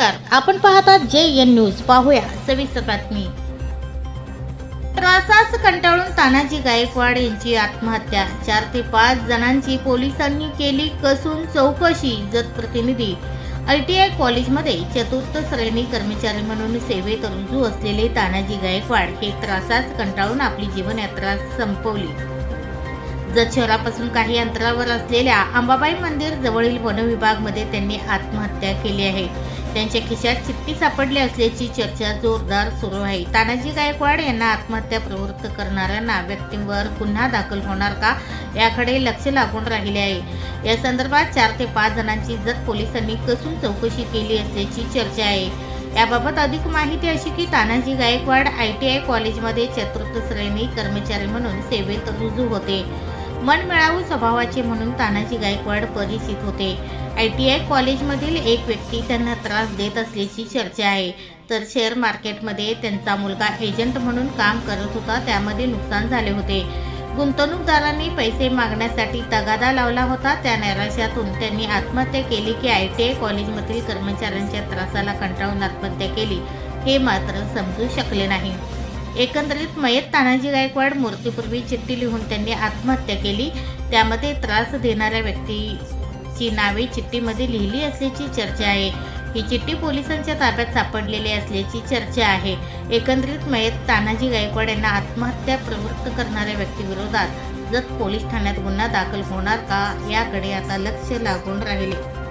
आपण पाहतात जे एन न्यूज. पाहूया सविस्तर बातमी. त्रासास कंटाळून तानाजी गायकवाड यांची आत्महत्या. चार ते पाच जणांची पोलिसांनी केली कसून चौकशी जत प्रतिनिधी. आय टी आय कॉलेजमध्ये चतुर्थ श्रेणी कर्मचारी म्हणून सेवेत रुजू असलेले तानाजी गायकवाड हे त्रासास कंटाळून आपली जीवनयात्रा संपवली. जत शहरापासून काही अंतरावर असलेल्या अंबाबाई मंदिर जवळील वनविभागमध्ये त्यांनी आत्महत्या केली आहे. त्यांच्या खिशात चिठ्ठी सापडली असल्याची चर्चा जोरदार सुरू आहे. तानाजी गायकवाड यांना आत्महत्या प्रवृत्त करणाऱ्यांना व्यक्तींवर गुन्हा दाखल होणार का याकडे लक्ष लागून राहिले आहे. या संदर्भात चार ते पाच जणांची जत पोलिसांनी कसून चौकशी केली असल्याची चर्चा आहे. याबाबत अधिक माहिती अशी की Tanaji Gaikwad I T I कॉलेजमध्ये चतुर्थ श्रेणी कर्मचारी म्हणून सेवेत रुजू होते. मनमिळावू स्वभावाचे म्हणून तानाजी गायकवाड परिचित होते. आय टी आय कॉलेजमधील एक व्यक्ती त्यांना त्रास देत असल्याची चर्चा आहे. तर शेअर मार्केटमध्ये त्यांचा मुलगा एजंट म्हणून काम करत होता त्यामध्ये नुकसान झाले होते. गुंतवणूकदारांनी पैसे मागण्यासाठी तगादा लावला होता. त्या नैराश्यातून त्यांनी आत्महत्या केली की आय टी आय कॉलेजमधील कर्मचाऱ्यांच्या त्रासाला कंटाळून आत्महत्या केली. हे मात्र समजू शकले नाही. एकंदरीत मयत तानाजी गायकवाड मूर्तीपूर्वी चिठ्ठी लिहून त्यांनी आत्महत्या केली. त्यामध्ये त्रास देणाऱ्या व्यक्ती ची नावे चिठ्ठीमध्ये लिहिली असल्याची चर्चा आहे. ही चिठ्ठी पोलिसांच्या ताब्यात सापडलेली असल्याची चर्चा आहे. एकंदरीत मयत तानाजी गायकवाड यांना आत्महत्या प्रवृत्त करणाऱ्या व्यक्तीविरोधात जत पोलीस ठाण्यात गुन्हा दाखल होणार का? याकडे आता लक्ष लागून राहिले.